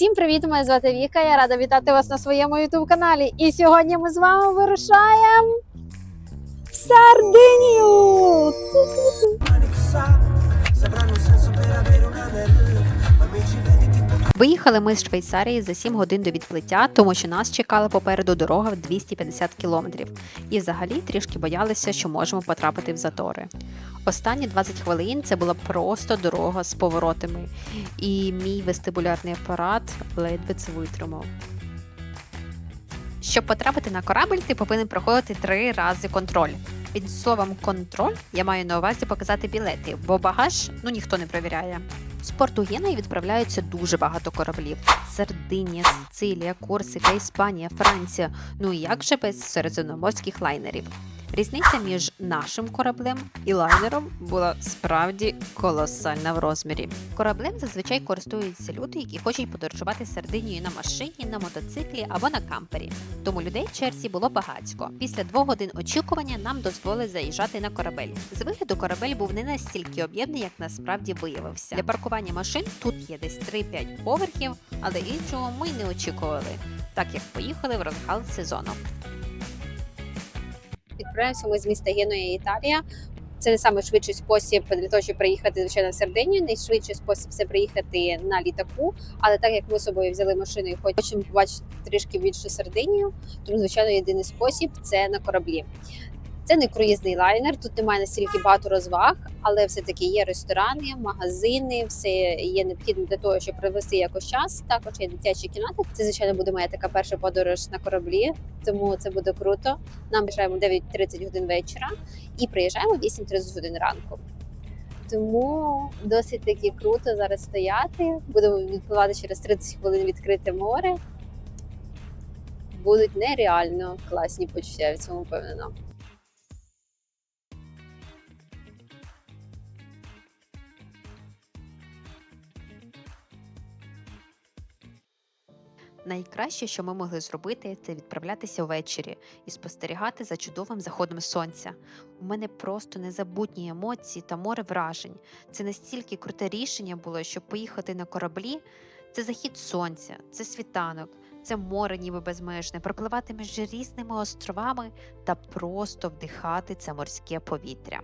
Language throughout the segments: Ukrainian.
Всім привіт! Мене звати Віка. Я рада вітати вас на своєму youtube каналі. І сьогодні ми з вами вирушаємо в Сардинію! Виїхали ми з Швейцарії за 7 годин до відплиття, тому що нас чекала попереду дорога в 250 кілометрів. І взагалі трішки боялися, що можемо потрапити в затори. Останні 20 хвилин це була просто дорога з поворотами, і мій вестибулярний апарат ледве це витримав. Щоб потрапити на корабль, ти повинен проходити три рази контроль. Під словом контроль я маю на увазі показати білети, бо багаж ну ніхто не перевіряє. З Португеною відправляються дуже багато кораблів: Сардинія, Сицилія, Корсика, Іспанія, Франція. Ну і як же без середземноморських лайнерів. Різниця між нашим кораблем і лайнером була справді колосальна в розмірі. Кораблем зазвичай користуються люди, які хочуть подорожувати Сардинією на машині, на мотоциклі або на кампері. Тому людей в черзі було багатько. Після двох годин очікування нам дозволили заїжджати на корабель. З вигляду корабель був не настільки об'ємний, як насправді виявився. Для паркування машин тут є десь 3-5 поверхів, але іншого ми не очікували, так як поїхали в розгал сезону. Відправляємося ми з міста Генуя, Італія. Це не найшвидший спосіб для того, щоб приїхати звичайно в Сардинію. Найшвидший спосіб це приїхати на літаку. Але так як ми з собою взяли машину і хочемо побачити трішки більшу Сардинію, тому звичайно єдиний спосіб це на кораблі. Це не круїзний лайнер, тут немає настільки багато розваг, але все-таки є ресторани, магазини, все є необхідне для того, щоб провести якось час. Також є дитячі кімнати. Це звичайно буде моя така перша подорож на кораблі, тому це буде круто. Нам виїжджаємо 9.30 годин вечора і приїжджаємо 8.30 годин ранку. Тому досить таки круто зараз стояти. Будемо відпливати через 30 хвилин відкрите море. Будуть нереально класні почуття, я в цьому впевнена. Найкраще, що ми могли зробити, це відправлятися ввечері і спостерігати за чудовим заходом сонця. У мене просто незабутні емоції та море вражень. Це настільки круте рішення було, щоб поїхати на кораблі. Це захід сонця, це світанок, це море ніби безмежне, пропливати між різними островами та просто вдихати це морське повітря.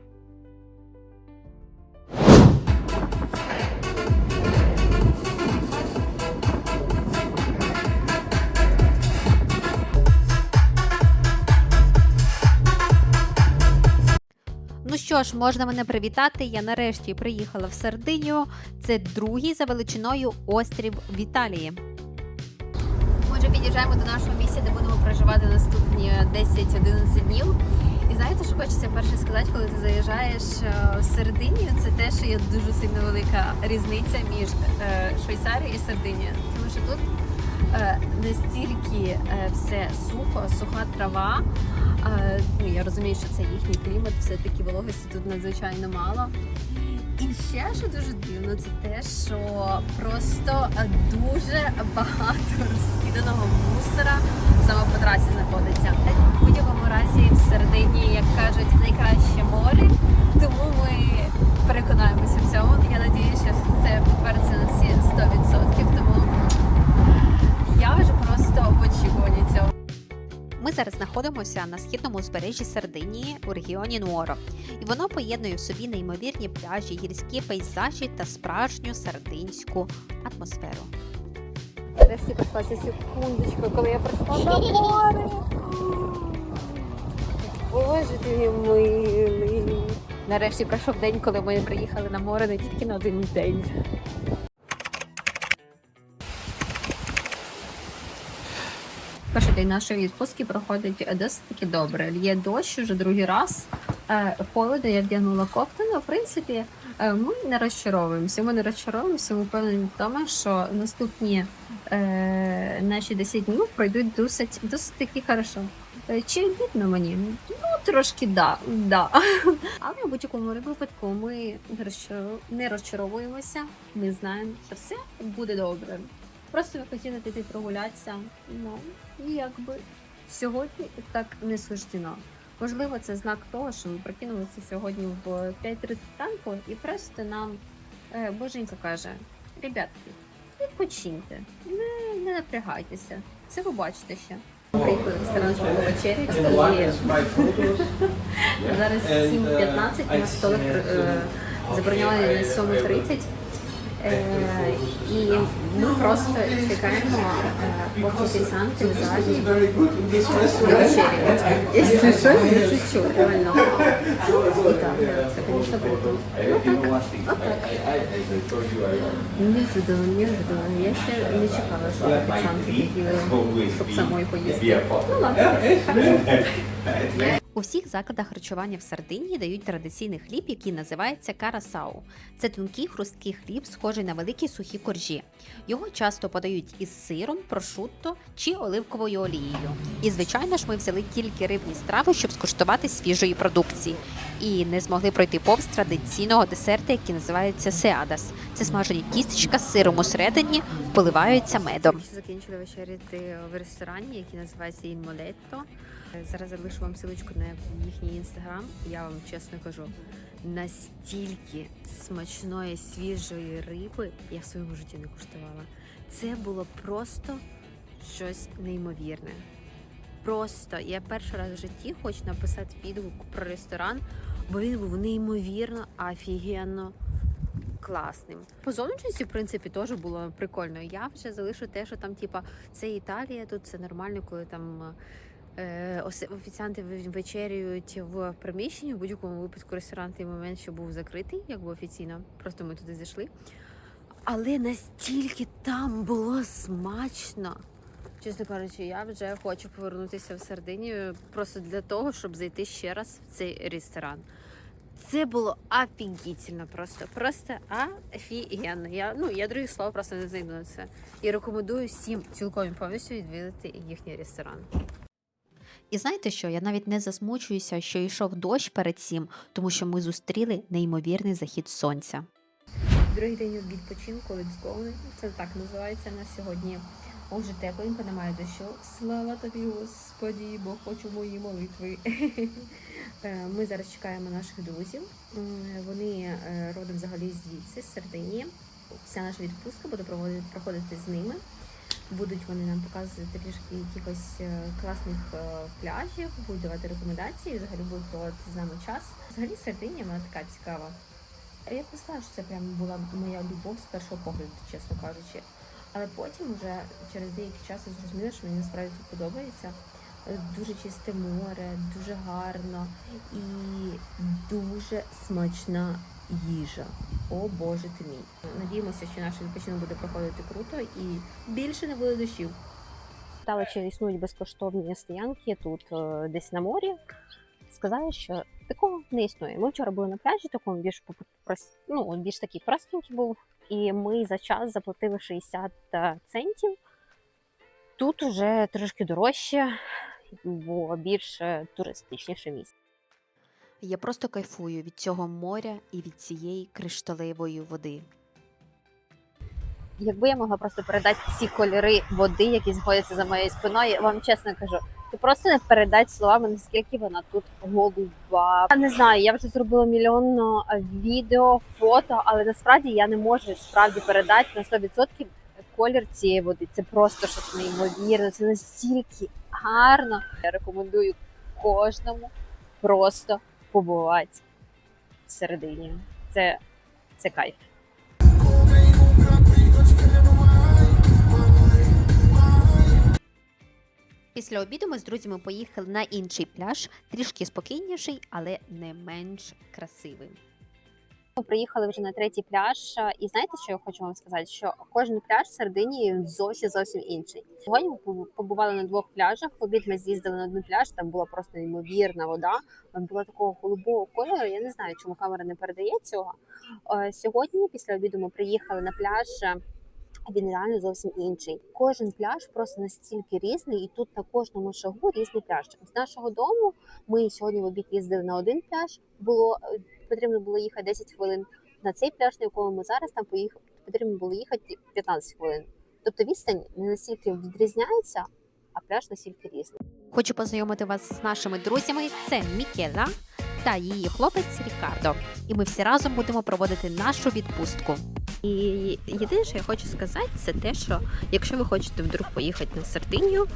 Що ж, можна мене привітати. Я нарешті приїхала в Сардинію. Це другий за величиною острів в Італії. Ми вже під'їжджаємо до нашого місця, де будемо проживати наступні 10-11 днів. І знаєте, що хочеться перше сказати, коли ти заїжджаєш е, в Сардинію, це те, що є дуже сильно велика різниця між е, Швейцарією і Сардинією. Тому що тут настільки е, все сухо, суха трава. Е, Ну, я розумію, що це їхній клімат, все-таки вологості тут надзвичайно мало. І ще що дуже дивно, це те, що просто е, дуже багато розкиданого мусора саме по трасі знаходиться. В будь-якому разі в середині, як кажуть, найкраще море. Тому ми переконаємося в цьому. Я надію, що це підтвердиться на всі 100%. Ми зараз знаходимося на східному узбережжі Сардинії у регіоні Нуоро, і воно поєднує в собі неймовірні пляжі, гірські пейзажі та справжню сардинську атмосферу. Нарешті пройшла секундочка, коли я прийшла на море. Боже ти милий. Нарешті пройшов день, коли ми приїхали на море не тільки на один день. День нашої відпустки проходить досить таки добре. Є дощ уже другий раз. Е, Холодно, я вдягнула кофту, але в принципі е, ми не розчаровуємося. Ми не розчаровуємося, ми впевнені в тому, що наступні е, наші 10 днів пройдуть досить, досить таки хорошо. Е, Чи обідно мені? Ну, трошки да, да. Але в будь-якому випадку ми не розчаровуємося. Ми знаємо, що все буде добре. Просто ви хотіли піти прогулятися. Ну, і якби сьогодні так не суждено. Можливо, це знак того, що ми прокинулися сьогодні в 5.30 ранку, і просто нам е, боженька каже: ребятки, відпочиньте, не напрягайтеся. Все ви бачите ще. Приїхали в ресторан, щоб. І зараз 7.15, у нас столик е, заброньований на 7.30. Е, і ми просто чекаємо, е, поки офіціанти в залі вечеряють. Якщо що, я не шучу, реально. І так, це, звісно, круто. Ну так, отак. Неожиданно, неожиданно. Я ще не чекала, що офіціанти такі, щоб самої поїсти. Ну ладно. У всіх закладах харчування в Сардинії дають традиційний хліб, який називається карасау. Це тонкий хрусткий хліб, схожий на великі сухі коржі. Його часто подають із сиром, прошутто чи оливковою олією. І звичайно ж, ми взяли тільки рибні страви, щоб скуштувати свіжої продукції. І не змогли пройти повз традиційного десерту, який називається сеадас. Це смажені тістечка з сиром усередині, поливаються медом. Закінчили вечеряти в ресторані, який називається Інмолетто. Зараз залишу вам силочку на їхній інстаграм. Я вам чесно кажу, настільки смачної свіжої риби я в своєму житті не куштувала. Це було просто щось неймовірне. Просто я перший раз в житті хочу написати відгук про ресторан, бо він був неймовірно офігенно класним. По зовнішності, в принципі, теж було прикольно. Я вже залишу те, що там, типа, це Італія, тут це нормально, коли там. е, Офіціанти вечерюють в приміщенні. В будь-якому випадку ресторан той момент, що був закритий, якби офіційно. Просто ми туди зайшли. Але настільки там було смачно. Чесно кажучи, я вже хочу повернутися в Сардинію просто для того, щоб зайти ще раз в цей ресторан. Це було офігітельно просто. Просто офігенно. Я, ну, я других слов просто не знайду на це. І рекомендую всім цілком повністю відвідати їхній ресторан. І знаєте що? Я навіть не засмучуюся, що йшов дощ перед цим, тому що ми зустріли неймовірний захід сонця. Другий день відпочинку Go, це так називається на сьогодні. Уже тепленько, немає дощу. Слава тобі, Господі, бо хочу мої молитви. Е, Ми зараз чекаємо наших друзів. Вони е, родом взагалі звідси, з Сардинії. Вся наша відпустка буде проходити з ними. Будуть вони нам показувати трішки якихось е, класних пляжів, будуть давати рекомендації, взагалі будуть проводити з нами час. Взагалі Сардинія вона така цікава. Я б не сказала, що це прям була моя любов з першого погляду, чесно кажучи. Але потім вже через деякий час я зрозуміла, що мені насправді тут подобається. Дуже чисте море, дуже гарно і дуже смачна їжа. О Боже ти мій. Надіємося, що наш відпочинок буде проходити круто і більше не буде дощів. Питали, чи існують безкоштовні стоянки тут е, десь на морі. Сказали, що такого не існує. Ми вчора були на пляжі, такому більш ну, більш такий простенький був, і ми за час заплатили 60 центів. Тут уже трошки дорожче, бо більш е, туристичніше місце. Я просто кайфую від цього моря і від цієї кришталевої води. Якби я могла просто передати ці кольори води, які знаходяться за моєю спиною, я вам чесно кажу, це просто не передати словами, наскільки вона тут голуба. Я не знаю, я вже зробила мільйон е, відео, фото, але насправді я не можу справді передати на 100% колір цієї води. Це просто щось неймовірне, це настільки гарно. Я рекомендую кожному просто побувати всередині. Це, це кайф. Після обіду ми з друзями поїхали на інший пляж, трішки спокійніший, але не менш красивий. Ми приїхали вже на третій пляж. І знаєте, що я хочу вам сказати? Що кожен пляж в Сардинії зовсім зовсім інший. Сьогодні ми побували на двох пляжах. В обід ми з'їздили на один пляж. Там була просто неймовірна вода. Була такого голубого кольору. Я не знаю, чому камера не передає цього. Сьогодні, після обіду, ми приїхали на пляж. Він реально зовсім інший. Кожен пляж просто настільки різний, і тут на кожному шагу різний пляж. З нашого дому ми сьогодні в обід їздили на один пляж. Було е, потрібно було їхати 10 хвилин. На цей пляж, на якому ми зараз там поїхали, потрібно було їхати 15 хвилин. Тобто відстань не настільки відрізняється, а пляж настільки різний. Хочу познайомити вас з нашими друзями. Це Мікела та її хлопець Рікардо. І ми всі разом будемо проводити нашу відпустку. І єдине, що я хочу сказати, це те, що якщо ви хочете вдруг поїхати на Сардинію,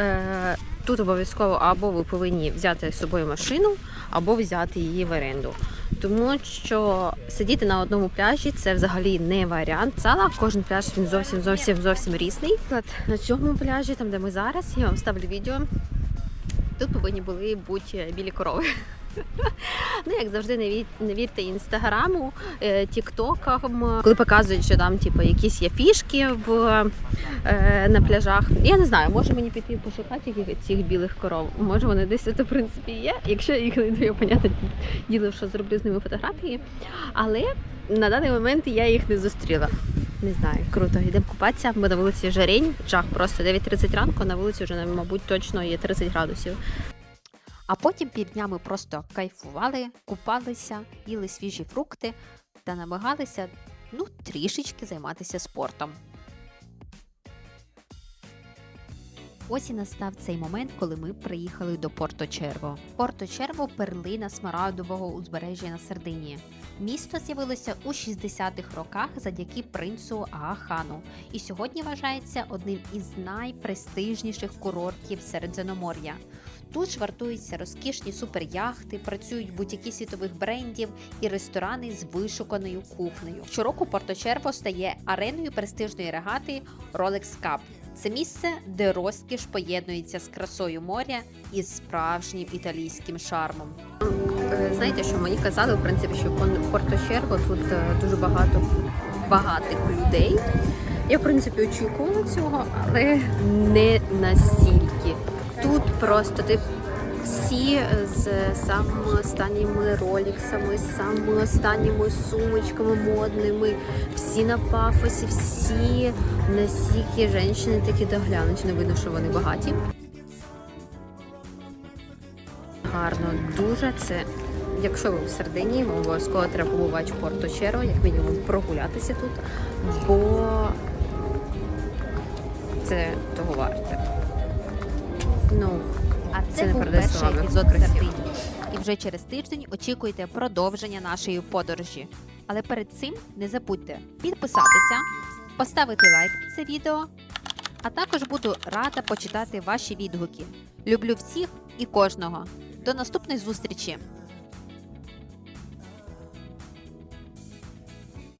е, тут обов'язково або ви повинні взяти з собою машину, або взяти її в оренду. Тому що сидіти на одному пляжі це взагалі не варіант. Зала кожен пляж він зовсім зовсім зовсім різний. На цьому пляжі, там де ми зараз, я вам ставлю відео. Тут повинні були бути білі корови. Ну, як завжди, не вір- не вірте інстаграму, е, тіктокам, коли показують, що там типу, якісь є фішки в, е, на пляжах. Я не знаю, може мені піти пошукати цих білих коров. Може вони десь тут, в принципі є. Якщо їх знайду, я понятне діло, що зроблю з ними фотографії. Але на даний момент я їх не зустріла. Не знаю, круто. Йдемо купатися, бо на вулиці жарень, жах просто 9.30 ранку, на вулиці вже, мабуть, точно є 30 градусів. А потім півдня ми просто кайфували, купалися, їли свіжі фрукти та намагалися ну, трішечки займатися спортом. Ось і настав цей момент, коли ми приїхали до Порто Черво. Порто Черво перлина смарагдового узбережжя на Сардинії. Місто з'явилося у 60-х роках завдяки принцу Агахану і сьогодні вважається одним із найпрестижніших курортів Середземномор'я. Тут швартуються розкішні суперяхти, працюють бутіки світових брендів і ресторани з вишуканою кухнею. Щороку Порто Черво стає ареною престижної регати Rolex Cup. Це місце, де розкіш поєднується з красою моря і справжнім італійським шармом. Е, Знаєте, що мені казали, в принципі, що в Порто Черво тут е, дуже багато багатих людей. Я, в принципі, очікувала цього, але не настільки. Тут просто ти всі з самими останніми роліксами, з самими останніми сумочками модними, всі на пафосі, всі настільки жінки такі доглянуті. Не видно, що вони багаті. Гарно, дуже це. Якщо ви в Сардинії, обов'язково треба побувати в Порто Черо, як мінімум прогулятися тут, бо це того варте. Ну, А Це це, був перший епізод Красиво. І вже через тиждень очікуйте продовження нашої подорожі. Але перед цим не забудьте підписатися, поставити лайк це відео, а також буду рада почитати ваші відгуки. Люблю всіх і кожного. До наступної зустрічі!